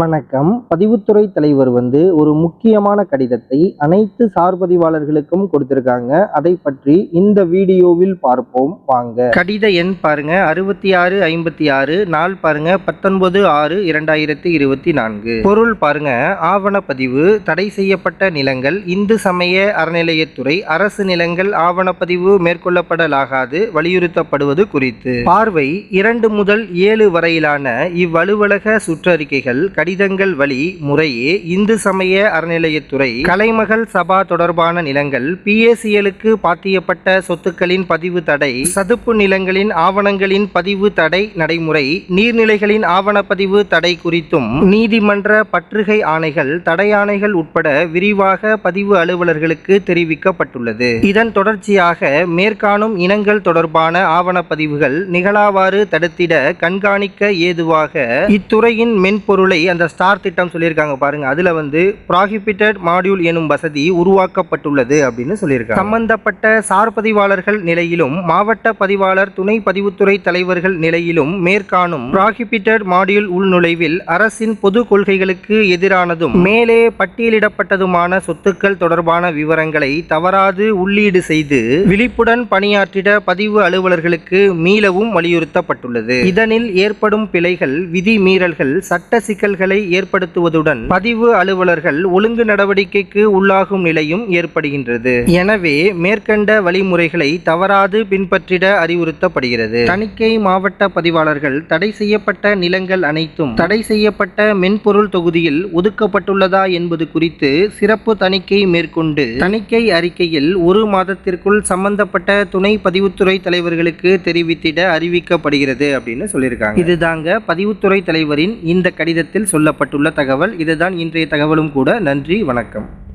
வணக்கம். பதிவுத்துறை தலைவர் வந்து ஒரு முக்கியமான கடிதத்தை அனைத்து சார்பதிவாளர்களுக்கும் கொடுத்திருக்காங்க. அதை பற்றி இந்த வீடியோவில் பார்ப்போம். வாங்க. கடித எண் பாருங்க. அறுபத்தி ஆறு ஐம்பத்தி ஆறு நாள் பாருங்க. பத்தொன்பது ஆறு இரண்டாயிரத்தி இருபத்தி நான்கு. பொருள் பாருங்க. ஆவணப்பதிவு தடை செய்யப்பட்ட நிலங்கள் இந்து சமய அறநிலையத்துறை அரசு நிலங்கள் ஆவணப்பதிவு மேற்கொள்ளப்படலாகாது வலியுறுத்தப்படுவது குறித்து. பார்வை இரண்டு முதல் ஏழு வரையிலான இவ்வலுவலக சுற்றறிக்கைகள் கடிதங்கள் வழி முறையே இந்து சமய அறநிலையத்துறை கலைமகள் சபா தொடர்பான நிலங்கள் பிஏசிஎலுக்கு பாத்தியப்பட்ட சொத்துக்களின் பதிவு தடை சதுப்பு நிலங்களின் ஆவணங்களின் பதிவு தடை நடைமுறை நீர்நிலைகளின் ஆவணப்பதிவு தடை குறித்தும் நீதிமன்ற பற்றுகை ஆணைகள் தடையாணைகள் உட்பட விரிவாக பதிவு அலுவலர்களுக்கு தெரிவிக்கப்பட்டுள்ளது. இதன் தொடர்ச்சியாக மேற்காணும் இனங்கள் தொடர்பான ஆவணப்பதிவுகள் நிகழாவாறு தடுத்திட கண்காணிக்க ஏதுவாக இத்துறையின் மென்பொருளை அந்த ஸ்டார் திட்டம் சொல்லியிருக்காங்க பாருங்க. அதுல வந்து ப்ராஹிபிட்டட் மாடியூல் எனும் வசதி உருவாக்கப்பட்டுள்ளது அப்படின்னு சொல்லியிருக்காங்க. சம்பந்தப்பட்ட சார் பதிவாளர்கள் நிலையிலும் மாவட்ட பதிவாளர் துணை பதிவுத்துறை தலைவர்கள் நிலையிலும் மேற்காணும் ப்ராஹிபிட்டட் மாடியூல் உள்நுழைவில் அரசின் பொது கொள்கைகளுக்கு எதிரானதும் மேலே பட்டியலிடப்பட்டதுமான சொத்துக்கள் தொடர்பான விவரங்களை தவறாது உள்ளீடு செய்து விழிப்புடன் பணியாற்றிட பதிவு அலுவலர்களுக்கு மீளவும் வலியுறுத்தப்பட்டுள்ளது. இதனில் ஏற்படும் பிழைகள் விதி மீறல்கள் சட்ட சிக்கல்கள் ஏற்படுத்துவதுடன் பதிவு அலுவலர்கள் ஒழுங்கு நடவடிக்கைக்கு உள்ளாகும் நிலையும் ஏற்படுகின்றது. எனவே மேற்கண்ட வழிமுறைகளை தவறாது பின்பற்றிட அறிவுறுத்தப்படுகிறது. தணிக்கை மாவட்ட பதிவாளர்கள் தடை செய்யப்பட்ட நிலங்கள் அனைத்தும் தடை செய்யப்பட்ட மென்பொருள் தொகுதியில் ஒதுக்கப்பட்டுள்ளதா என்பது குறித்து சிறப்பு தணிக்கை மேற்கொண்டு தணிக்கை அறிக்கையில் ஒரு மாதத்திற்குள் சம்பந்தப்பட்ட துணை பதிவுத்துறை தலைவர்களுக்கு தெரிவித்திட அறிவிக்கப்படுகிறது அப்படின்னு சொல்லியிருக்காங்க. இதுதாங்க பதிவுத்துறை தலைவரின் இந்த கடிதத்தில் சொல்லப்பட்டுள்ள தகவல். இதுதான் இன்றைய தகவலும் கூட. நன்றி வணக்கம்.